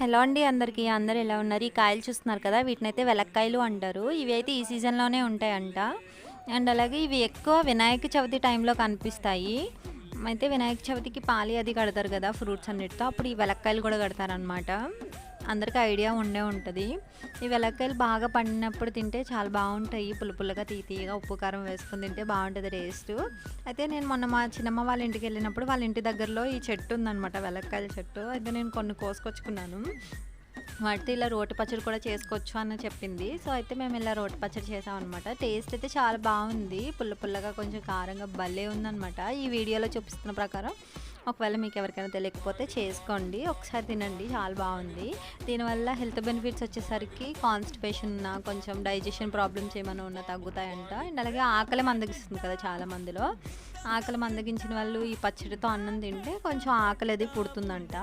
Hello అండి అందరికీ. అందరు ఎలా ఉన్నారు? ఈ కాయలు చూస్తున్నారు కదా వీటినైతే వెలక్కాయలు అంటారు. ఇవి అయితే ఈ సీజన్లోనే ఉంటాయంట. అండ్ అలాగే ఇవి ఎక్కువ వినాయక చవితి టైంలో కనిపిస్తాయి. అయితే వినాయక చవితికి పాలి అది కడతారు కదా ఫ్రూట్స్ అన్నిటితో. అప్పుడు ఈ వెలక్కాయలు కూడా కడతారనమాట అందరికీ ఐడియా ఉండే ఉంటుంది. ఈ వెలక్కాయలు బాగా పండినప్పుడు తింటే చాలా బాగుంటాయి. పుల్ల పుల్లగా తీ ఉప్పు కారం వేసుకుని తింటే బాగుంటుంది టేస్ట్. అయితే నేను మొన్న మా చిన్నమ్మ వాళ్ళ ఇంటికి వెళ్ళినప్పుడు వాళ్ళ ఇంటి దగ్గరలో ఈ చెట్టు ఉందన్నమాట వెలక్కాయల చెట్టు. అయితే నేను కొన్ని కోసుకొచ్చుకున్నాను. వాటితో ఇలా రోటి పచ్చడి కూడా చేసుకోవచ్చు అని చెప్పింది. సో అయితే మేము ఇలా రోటి పచ్చడి చేసామన్నమాట. టేస్ట్ అయితే చాలా బాగుంది. పుల్ల పుల్లగా కొంచెం కారంగా భలే ఉందన్నమాట. ఈ వీడియోలో చూపిస్తున్న ప్రకారం ఒకవేళ మీకు ఎవరికైనా తెలియకపోతే చేసుకోండి. ఒకసారి తినండి చాలా బాగుంది. దీనివల్ల హెల్త్ బెనిఫిట్స్ వచ్చేసరికి కాన్స్టిపేషన్ ఉన్న కొంచెం డైజెషన్ ప్రాబ్లమ్స్ ఏమైనా ఉన్నా తగ్గుతాయంట. అండ్ అలాగే ఆకలి మందగిస్తుంది కదా చాలా మందిలో. ఆకలి మందగించిన వాళ్ళు ఈ పచ్చడితో అన్నం తింటే కొంచెం ఆకలి అది పుడుతుందంట.